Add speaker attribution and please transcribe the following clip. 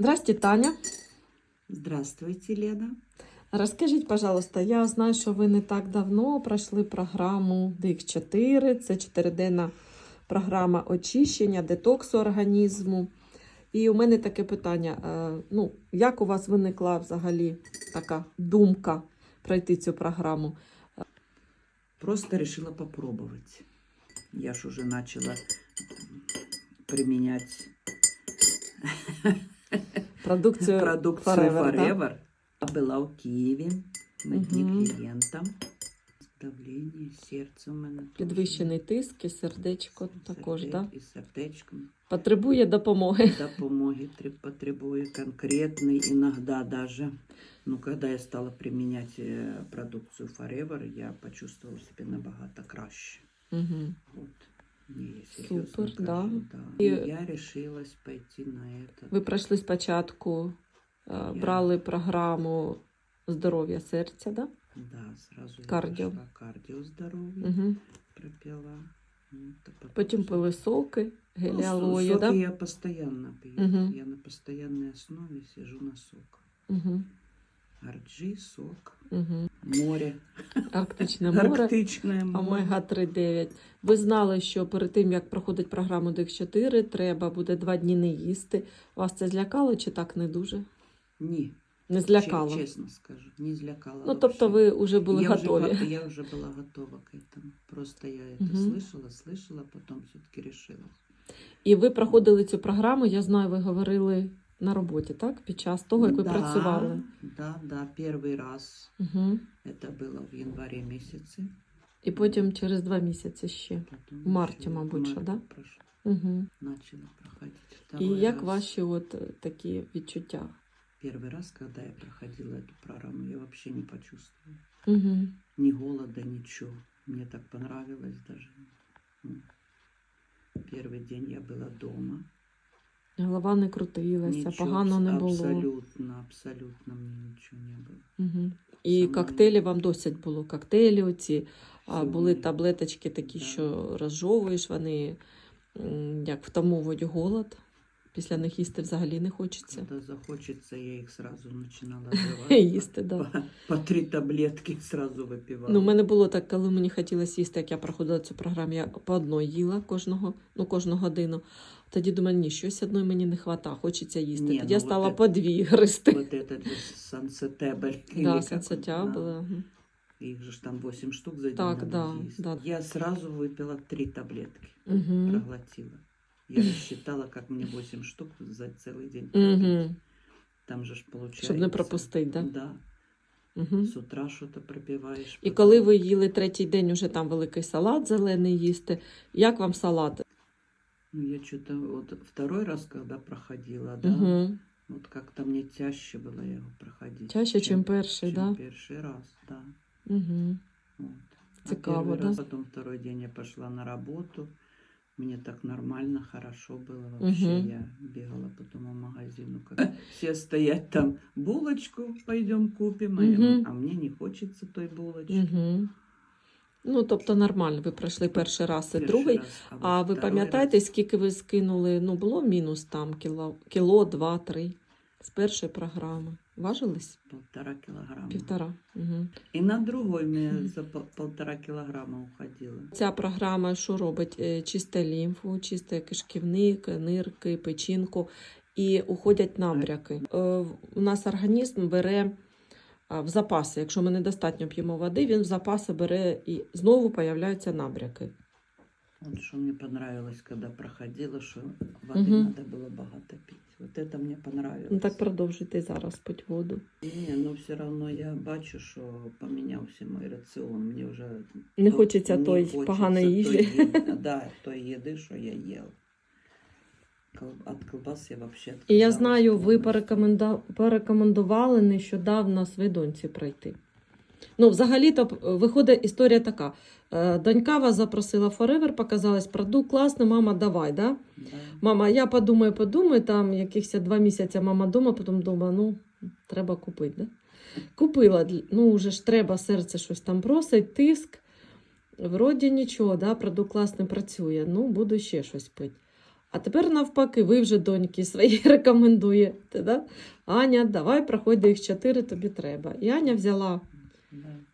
Speaker 1: Здрасте, Таня.
Speaker 2: Здравствуйте, Лена.
Speaker 1: Розкажіть, пожалуйста, я знаю, що ви не так давно пройшли програму DIC4. Це чотириденна програма очищення, детоксу організму. І у мене таке питання: е, ну, як у вас виникла взагалі така думка пройти цю програму?
Speaker 2: Просто решила попробовать. Я ж уже начала применять
Speaker 1: Продукцію
Speaker 2: продукцию
Speaker 1: Forever, да?
Speaker 2: Была у Киеве на дні
Speaker 1: Мгм.
Speaker 2: клієнта. Давлення, серце у мене.
Speaker 1: Підвищений тиск і сердечко також,
Speaker 2: Серде-
Speaker 1: да?
Speaker 2: І сердечком.
Speaker 1: Потребує допомоги.
Speaker 2: Допомоги треб- потребує конкретной, иногда даже. Ну, когда я стала применять э, продукцию Forever, я почувствовала себя набагато краще.
Speaker 1: Угу.
Speaker 2: Вот. Не,
Speaker 1: Супер,
Speaker 2: кажу,
Speaker 1: да.
Speaker 2: да.
Speaker 1: И-
Speaker 2: я решилась пойти на это.
Speaker 1: Ви пройшли спочатку, е, брали програму здоров'я серця, да?
Speaker 2: Да, сразу
Speaker 1: Кардіо.
Speaker 2: я пошла кардіо здоров'я,
Speaker 1: Угу.
Speaker 2: пропила. Ну,
Speaker 1: Потім пили соки,
Speaker 2: Ну,
Speaker 1: гелі
Speaker 2: со-
Speaker 1: алої,
Speaker 2: соки
Speaker 1: да?
Speaker 2: я постоянно пью.
Speaker 1: Мгм.
Speaker 2: Я на постоянной основе сижу на соках.
Speaker 1: Угу.
Speaker 2: Арджи, сок,
Speaker 1: Угу.
Speaker 2: море,
Speaker 1: Арктичне море,
Speaker 2: арктичное море.
Speaker 1: омега 3,9. Ви знали, що перед тим, як проходить програму DIC4, треба буде два дні не їсти. Вас це злякало чи так не дуже?
Speaker 2: Ні,
Speaker 1: Не
Speaker 2: че-
Speaker 1: злякало.
Speaker 2: честно скажу, не злякало.
Speaker 1: Ну, тобто
Speaker 2: вообще.
Speaker 1: ви вже були
Speaker 2: я
Speaker 1: готові.
Speaker 2: Уже, го- я уже была готова к этому. Просто я это
Speaker 1: Мгм.
Speaker 2: слышала, слышала, потом все-таки решила.
Speaker 1: І ви проходили цю програму, я знаю, ви говорили на роботі, так? Під час того, як ви
Speaker 2: Да,
Speaker 1: працювали.
Speaker 2: Да, да, первый раз.
Speaker 1: Угу.
Speaker 2: Это было в январе месяце.
Speaker 1: І потім через два місяці ще.
Speaker 2: Потом
Speaker 1: В марте,
Speaker 2: еще
Speaker 1: мабуть,
Speaker 2: в
Speaker 1: що,
Speaker 2: марте
Speaker 1: да?
Speaker 2: прошло,
Speaker 1: Угу.
Speaker 2: начала проходить.
Speaker 1: І
Speaker 2: Второй
Speaker 1: як
Speaker 2: раз.
Speaker 1: ваші от е, такі відчуття?
Speaker 2: Первый раз, когда я проходила эту программу, я вообще не почувствовала.
Speaker 1: Угу.
Speaker 2: Ни голода, ничего. Мне так понравилось даже. Ну, Первый день я была дома.
Speaker 1: Голова не крутилася,
Speaker 2: нічого,
Speaker 1: погано не було.
Speaker 2: Абсолютно, абсолютно мені нічого не було.
Speaker 1: Угу. І
Speaker 2: Сама-
Speaker 1: коктейлі вам досить було. Коктейлі оці, а були таблеточки такі,
Speaker 2: Да.
Speaker 1: що розжовуєш, вони як втамовують голод. Після них їсти взагалі не хочеться.
Speaker 2: Когда захочется, я их сразу начинала жевать.
Speaker 1: Їсти, да.
Speaker 2: По, по три таблетки сразу выпивала.
Speaker 1: Ну, у мене було так, коли мені хотілося їсти, як я проходила цю програму, я по одной їла кожного, ну, кожну годину. Тоді думаю, ні, щось одної мені не вистачає, хочеться їсти.
Speaker 2: Ні,
Speaker 1: Тоді я
Speaker 2: ну,
Speaker 1: стала
Speaker 2: от
Speaker 1: по дві гристи.
Speaker 2: Вот этот же сансетебль.
Speaker 1: Да, сенсатя була. мгм.
Speaker 2: Их же ж там 8 штук за день
Speaker 1: Так,
Speaker 2: надо
Speaker 1: да,
Speaker 2: съесть.
Speaker 1: да.
Speaker 2: Я сразу выпила три таблетки,
Speaker 1: Мгм.
Speaker 2: проглотила. Я рассчитала, как мне 8 штук за целый день.
Speaker 1: Мгм.
Speaker 2: пропить. Там же ж получается.
Speaker 1: Щоб не пропустити, да?
Speaker 2: Да.
Speaker 1: Угу.
Speaker 2: С утра что-то пропиваешь.
Speaker 1: І
Speaker 2: потом-
Speaker 1: коли ви їли третій день, уже там великий салат зелений їсти. Як вам салат?
Speaker 2: Ну, я что-то вот второй раз, когда проходила, да,
Speaker 1: Угу.
Speaker 2: вот как-то мне тяжче было его проходить.
Speaker 1: Чаще, чим перший,
Speaker 2: чем
Speaker 1: да?
Speaker 2: первый раз, да.
Speaker 1: Угу.
Speaker 2: Вот. А
Speaker 1: Цікаво,
Speaker 2: первый
Speaker 1: да?
Speaker 2: раз, потом второй день я пошла на работу. Мне так нормально, хорошо было вообще.
Speaker 1: Мгм.
Speaker 2: Я бегала по магазину. Как... Все стоять там, булочку пойдем купим, а, я- а мне не хочется той булочки.
Speaker 1: Угу. Ну, тобто нормально, ви пройшли перший раз і
Speaker 2: Перший
Speaker 1: другий.
Speaker 2: раз, вот
Speaker 1: А ви пам'ятаєте,
Speaker 2: раз-
Speaker 1: скільки ви скинули? Ну, було мінус там кіло, кіло два, три з першої програми. Важились?
Speaker 2: Полтора килограмма.
Speaker 1: Півтора. Угу.
Speaker 2: И на другой
Speaker 1: Мгм.
Speaker 2: за пол- полтора килограмма уходило.
Speaker 1: Ця програма що робить? Е, Чисте лімфу, чисте кишківник, нирки, печінку і уходять набряки. Е, У нас організм бере а, в запаси. Якщо ми недостатньо п'ємо води, він в запаси бере і знову появляються набряки.
Speaker 2: Вот что мне понравилось, когда проходила, что воды
Speaker 1: Мгм.
Speaker 2: надо было богато пить. Вот это мне понравилось.
Speaker 1: Ну так продовжуйте і зараз пить воду.
Speaker 2: Не, но все равно я бачу, що помінявся мій раціон. Мені вже
Speaker 1: Не
Speaker 2: то-
Speaker 1: хочеться
Speaker 2: не
Speaker 1: той
Speaker 2: хочеться
Speaker 1: поганої
Speaker 2: той
Speaker 1: їжі.
Speaker 2: їди- Да, той їди, що я їв. Кол- От колбас я вообще
Speaker 1: І я
Speaker 2: отказалась
Speaker 1: знаю, ви
Speaker 2: повністю.
Speaker 1: порекоменда- порекомендували нещодавно своїй доньці пройти. Ну, взагалі-то виходить історія така. Е, Донька вас запросила Forever, показалась продукт класний, мама, давай, да? Мама, я подумаю, подумаю, там якихось два місяці мама дома, потім думаю, ну, треба купити, да? Купила, ну, вже ж треба, серце щось там просить, тиск. Вроді нічого, да, продукт класний працює, ну, буду ще щось пити. А тепер навпаки, ви вже доньки свої рекомендуєте. Да? Аня, давай проходь їх 4, тобі треба. І Аня взяла
Speaker 2: Да.